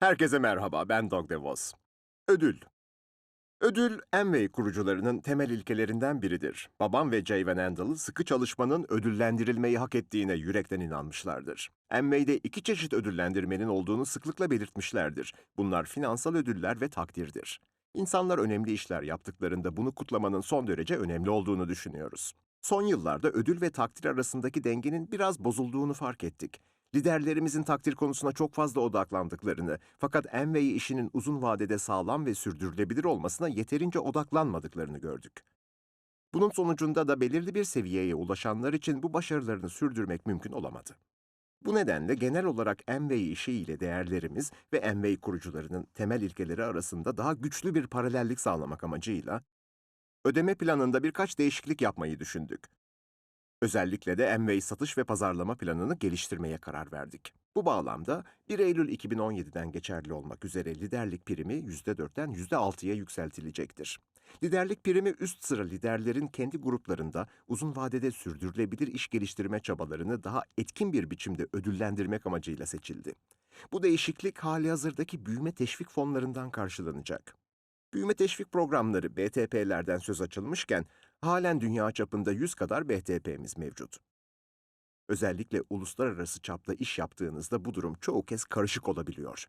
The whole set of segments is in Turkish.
Herkese merhaba, ben Doug DeVos. Ödül. Ödül, Amway kurucularının temel ilkelerinden biridir. Babam ve Jay Van Andel, sıkı çalışmanın ödüllendirilmeyi hak ettiğine yürekten inanmışlardır. Amway'de iki çeşit ödüllendirmenin olduğunu sıklıkla belirtmişlerdir. Bunlar finansal ödüller ve takdirdir. İnsanlar önemli işler yaptıklarında bunu kutlamanın son derece önemli olduğunu düşünüyoruz. Son yıllarda ödül ve takdir arasındaki dengenin biraz bozulduğunu fark ettik. Liderlerimizin takdir konusuna çok fazla odaklandıklarını, fakat Amway işinin uzun vadede sağlam ve sürdürülebilir olmasına yeterince odaklanmadıklarını gördük. Bunun sonucunda da belirli bir seviyeye ulaşanlar için bu başarılarını sürdürmek mümkün olamadı. Bu nedenle genel olarak Amway işi ile değerlerimiz ve Amway kurucularının temel ilkeleri arasında daha güçlü bir paralellik sağlamak amacıyla ödeme planında birkaç değişiklik yapmayı düşündük. Özellikle de Amway satış ve pazarlama planını geliştirmeye karar verdik. Bu bağlamda 1 Eylül 2017'den geçerli olmak üzere liderlik primi %4'ten %6'ya yükseltilecektir. Liderlik primi üst sıra liderlerin kendi gruplarında uzun vadede sürdürülebilir iş geliştirme çabalarını daha etkin bir biçimde ödüllendirmek amacıyla seçildi. Bu değişiklik hali hazırdaki büyüme teşvik fonlarından karşılanacak. Büyüme teşvik programları BTP'lerden söz açılmışken halen dünya çapında 100 kadar BTP'miz mevcut. Özellikle uluslararası çapta iş yaptığınızda bu durum çoğu kez karışık olabiliyor.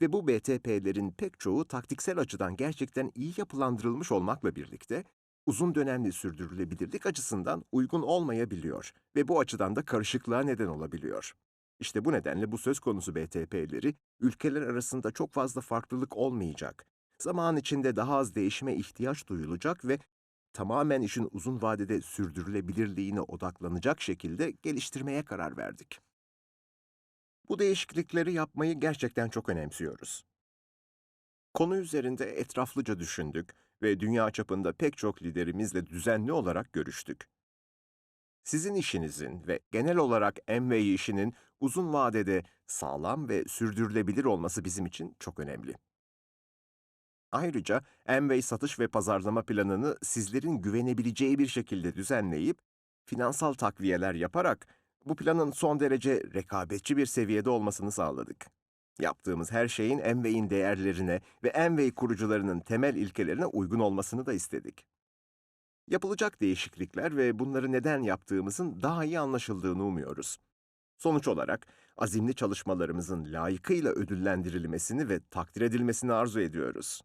Ve bu BTP'lerin pek çoğu taktiksel açıdan gerçekten iyi yapılandırılmış olmakla birlikte uzun dönemli sürdürülebilirlik açısından uygun olmayabiliyor ve bu açıdan da karışıklığa neden olabiliyor. İşte bu nedenle bu söz konusu BTP'leri ülkeler arasında çok fazla farklılık olmayacak. Zaman içinde daha az değişime ihtiyaç duyulacak ve tamamen işin uzun vadede sürdürülebilirliğine odaklanacak şekilde geliştirmeye karar verdik. Bu değişiklikleri yapmayı gerçekten çok önemsiyoruz. Konu üzerinde etraflıca düşündük ve dünya çapında pek çok liderimizle düzenli olarak görüştük. Sizin işinizin ve genel olarak Amway işinin uzun vadede sağlam ve sürdürülebilir olması bizim için çok önemli. Ayrıca Amway satış ve pazarlama planını sizlerin güvenebileceği bir şekilde düzenleyip finansal takviyeler yaparak bu planın son derece rekabetçi bir seviyede olmasını sağladık. Yaptığımız her şeyin Amway'in değerlerine ve Amway kurucularının temel ilkelerine uygun olmasını da istedik. Yapılacak değişiklikler ve bunları neden yaptığımızın daha iyi anlaşıldığını umuyoruz. Sonuç olarak azimli çalışmalarımızın layıkıyla ödüllendirilmesini ve takdir edilmesini arzu ediyoruz.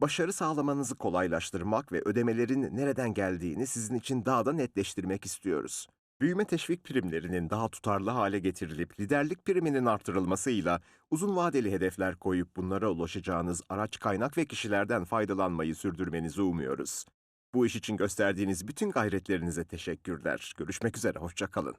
Başarı sağlamanızı kolaylaştırmak ve ödemelerin nereden geldiğini sizin için daha da netleştirmek istiyoruz. Büyüme teşvik primlerinin daha tutarlı hale getirilip liderlik priminin artırılmasıyla uzun vadeli hedefler koyup bunlara ulaşacağınız araç kaynak ve kişilerden faydalanmayı sürdürmenizi umuyoruz. Bu iş için gösterdiğiniz bütün gayretlerinize teşekkürler. Görüşmek üzere, hoşça kalın.